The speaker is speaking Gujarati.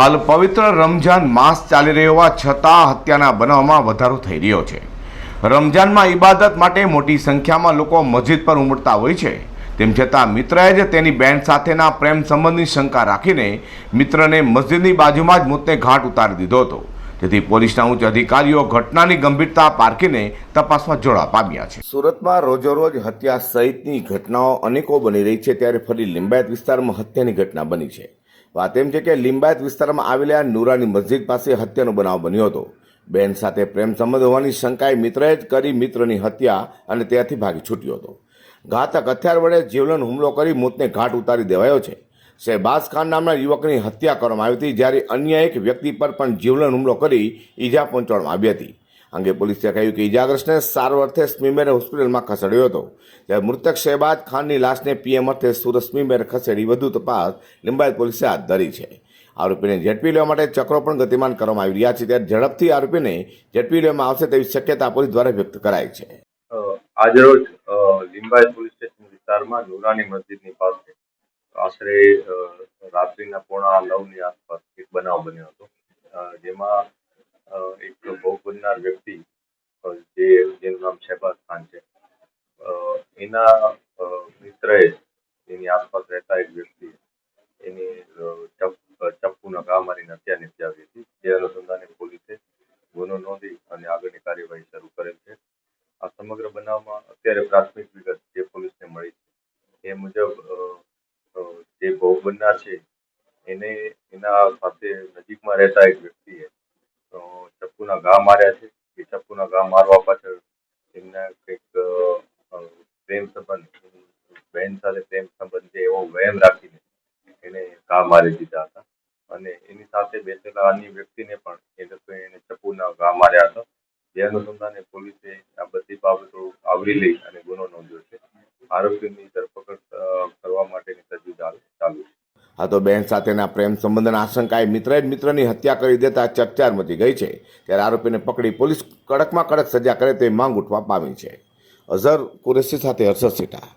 હાલ પવિત્ર રમજાન માસ ચાલી રહ્યો હોવા છતાં હત્યાના બનાવમાં વધારો થઈ રહ્યો છે. રમજાનમાં ઇબાદત માટે મોટી સંખ્યામાં લોકો મસ્જિદ પર ઉમટતા હોય છે. તેમ છતાં મિત્રએ જ તેની બેન સાથેના પ્રેમ સંબંધની શંકા રાખીને મિત્રને મસ્જિદની બાજુમાં જ મોતને ઘાટ ઉતારી દીધો હતો. જેથી પોલીસના ઉચ્ચ અધિકારીઓ ઘટનાની ગંભીરતા પારખીને તપાસમાં જોડા પામ્યા છે. સુરતમાં રોજોરોજ હત્યા સહિતની ઘટનાઓ અનેકો બની રહી છે, ત્યારે ફરી લિંબાયત વિસ્તારમાં હત્યાની ઘટના બની છે. વાત એમ છે કે લિંબાયત વિસ્તારમાં આવેલા નુરાની મસ્જિદ પાસે હત્યાનો બનાવ બન્યો હતો. બેન સાથે પ્રેમ સંબંધ હોવાની શંકાએ મિત્રએ જ કરી મિત્રની હત્યા અને ત્યાંથી ભાગી છૂટ્યો હતો. ઘાતક હથિયાર વડે જીવલન હુમલો કરી મોતને ઘાટ ઉતારી દેવાયો છે. શહેબાઝ ખાન નામના યુવકની હત્યા કરવામાં આવી હતી, જ્યારે અન્ય એક વ્યક્તિ પર પણ જીવલન હુમલો કરી ઈજા પહોંચાડવામાં આવી હતી. અંગે પોલીસે કહ્યું કે ઇજાગ્રસ્તને સારવાર અર્થે સ્મીમેર હોસ્પિટલમાં ખસેડ્યો હતો. જ્યારે મૃતક શહેબાદ ખાનની લાશને પીએમ અર્થે સુરત સ્મીમેર ખસેડી વધુ તપાસ લિંબાયત પોલીસે હાથ ધરી છે. આરોપીને ઝડપી લેવા માટે ચક્રો પણ ગતિમાન કરવામાં આવી રહ્યા છે. ત્યારે ઝડપથી આરોપીને ઝડપી લેવામાં આવશે તેવી શક્યતા પોલીસ દ્વારા વ્યક્ત કરાઈ છે. આજરોજ લિંબાયત પોલીસ સ્ટેશન વિસ્તારમાં નુરાની મસ્જિદની પાસે આશરે રાત્રિના પોણા નવની આસપાસ એક બનાવ બન્યો હતો. જેમાં એક ભોગ બનનાર વ્યક્તિ જે, જેનું નામ શહેબાઝ ખાન છે એના મિત્રએ એની આસપાસ રહેતા એક વ્યક્તિ એની ચપ્પુના ઘા મારીને હત્યા નિપજાવી હતી. જે અનુસંધાને પોલીસે ગુનો નોંધી અને આગળની કાર્યવાહી શરૂ કરેલ છે. આ સમગ્ર બનાવમાં અત્યારે પ્રાથમિક વિગત જે પોલીસને મળી છે, એ મુજબ જે ભોગ બનનાર છે, એને એના સાથે નજીકમાં રહેતા એક વ્યક્તિએ ચપ્પુના ઘા માર્યા છે. એ ચપ્પુના ઘા મારવા પાછળ એમના કંઈક પ્રેમ સંબંધ, બહેન સાથે પ્રેમ સંબંધ એવો વહેમ રાખીને એને ઘા મારી દીધા હતા. અને એની સાથે બેસેલા અન્ય વ્યક્તિને પણ એ લોકોએ એને ચપ્પુના ઘા માર્યા હતા. જે અનુસંધાને પોલીસે આ બધી બાબતો આવરી લઈ અને ગુનો નોંધ્યો છે. આરોપીની ધરપકડ કરવા માટેની આ તો બહેન સાથેના પ્રેમ સંબંધના આશંકાએ મિત્રએ મિત્રની હત્યા કરી દેતા ચકચાર મચી ગઈ છે. ત્યારે આરોપીને પકડી પોલીસ કડકમાં કડક સજા કરે તે માંગ ઉઠવા પામી છે. અઝર કુરેશી સાથે હર્ષદ સેઠા